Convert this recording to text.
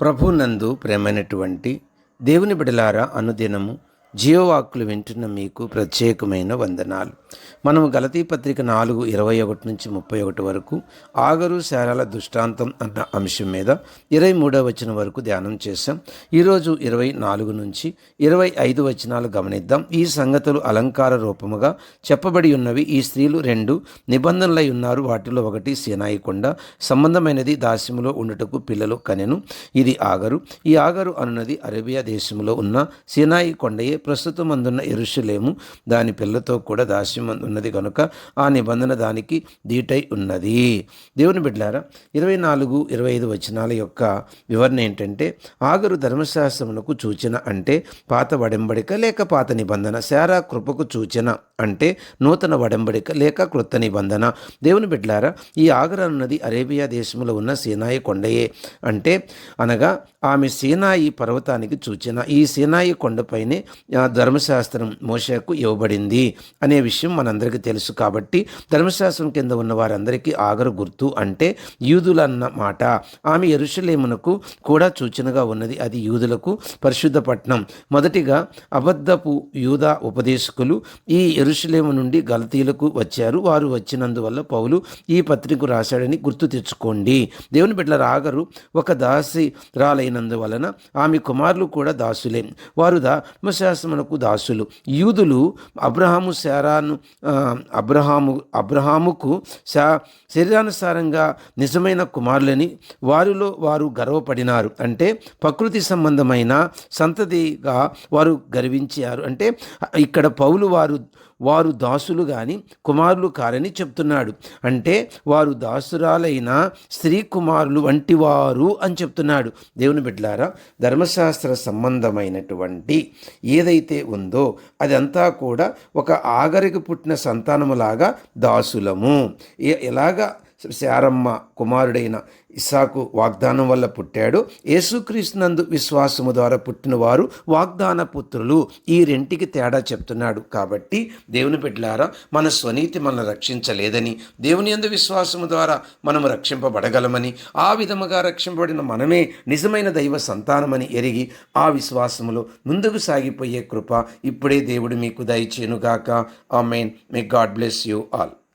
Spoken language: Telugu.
ప్రభునందు ప్రేమైనటువంటి దేవుని బిడలారా అనుదినము జీవవాక్కులు వింటున్న మీకు ప్రత్యేకమైన వందనాలు. మనము గలతీ పత్రిక నాలుగు ఇరవై ఒకటి నుంచి ముప్పై ఒకటి వరకు ఆగరు శారాల దృష్టాంతం అన్న అంశం మీద ఇరవై మూడవ వచనం వరకు ధ్యానం చేశాం. ఈరోజు ఇరవై నాలుగు నుంచి ఇరవై ఐదు వచనాలు గమనిద్దాం. ఈ సంగతులు అలంకార రూపముగా చెప్పబడి ఉన్నవి. ఈ స్త్రీలు రెండు నిబంధనలై ఉన్నారు. వాటిలో ఒకటి సేనాయి కొండ సంబంధమైనది దాస్యములో ఉండుటకు పిల్లలు కనెను. ఇది ఆగరు. ఈ ఆగరు అనున్నది అరేబియా దేశంలో ఉన్న సినాయి కొండయే ప్రస్తుతం అందున్న ఎరుషులేము దాని పిల్లతో కూడా దాస్యం ఉన్నది కనుక ఆ నిబంధన దానికి దీటై ఉన్నది. దేవుని బిడ్డారా ఇరవై నాలుగు ఇరవై ఐదు వచనాల యొక్క వివరణ ఏంటంటే ఆగరు ధర్మశాస్త్రమునకు సూచన అంటే పాత వడంబడిక లేక పాత నిబంధన శారా కృపకు సూచన అంటే నూతన వడంబడిక లేక కృత నిబంధన. దేవుని బిడ్డారా ఈ ఆగరు అన్నది అరేబియా దేశంలో ఉన్న సీనాయి కొండయే అంటే అనగా ఆమె సీనాయి పర్వతానికి సూచన. ఈ సీనాయి కొండపైనే ధర్మశాస్త్రం మోషకు ఇవ్వబడింది అనే విషయం మనందరికీ తెలుసు కాబట్టి ధర్మశాస్త్రం కింద ఉన్న వారందరికీ ఆగరు గుర్తు అంటే యూదులన్న మాట. ఆమె ఎరుషలేమునకు కూడా సూచనగా ఉన్నది. అది యూదులకు పరిశుద్ధ పట్టణం మొదటిగా అబద్ధపు యూదా ఉపదేశకులు ఈ ఎరుషలేము నుండి గలతీలకు వచ్చారు. వారు వచ్చినందువల్ల పౌలు ఈ పత్రిక రాశాడని గుర్తు తెచ్చుకోండి. దేవుని బిడ్డల రాగరు ఒక దాసి రాలైనందువలన ఆమె కుమారులు కూడా దాసులే. వారు ధర్మశాస్త్రమునకు దాసులు. యూదులు అబ్రహాము శారాను అబ్రహాము అబ్రహాముకు శా శరీరానుసారంగా నిజమైన కుమారులని వారిలో వారు గర్వపడినారు. అంటే ప్రకృతి సంబంధమైన సంతతిగా వారు గర్వించారు. అంటే ఇక్కడ పౌలు వారు వారు దాసులు కానీ కుమారులు కారని చెప్తున్నాడు. అంటే వారు దాసురాలైన స్త్రీ కుమారులు వంటి వారు అని చెప్తున్నాడు. దేవుని బిడ్డలారా ధర్మశాస్త్ర సంబంధమైనటువంటి ఏదైతే ఉందో అదంతా కూడా ఒక ఆగరికి పుట్టిన సంతానములాగా దాసులము. ఎలాగా శారమ్మ కుమారుడైన ఇసాకు వాగ్దానం వల్ల పుట్టాడు. యేసుక్రీస్తునందు విశ్వాసము ద్వారా పుట్టిన వారు వాగ్దాన పుత్రులు. ఈ రెంటికి తేడా చెప్తున్నాడు. కాబట్టి దేవుని బిడ్డలారా మన స్వనీతి మనల్ని రక్షించలేదని దేవుని యందు విశ్వాసము ద్వారా మనము రక్షింపబడగలమని ఆ విధముగా రక్షింపబడిన మనమే నిజమైన దైవ సంతానమని ఎరిగి ఆ విశ్వాసములో ముందుకు సాగిపోయే కృప ఇప్పుడే దేవుడు మీకు దయచేనుగాక amen. May God bless you all.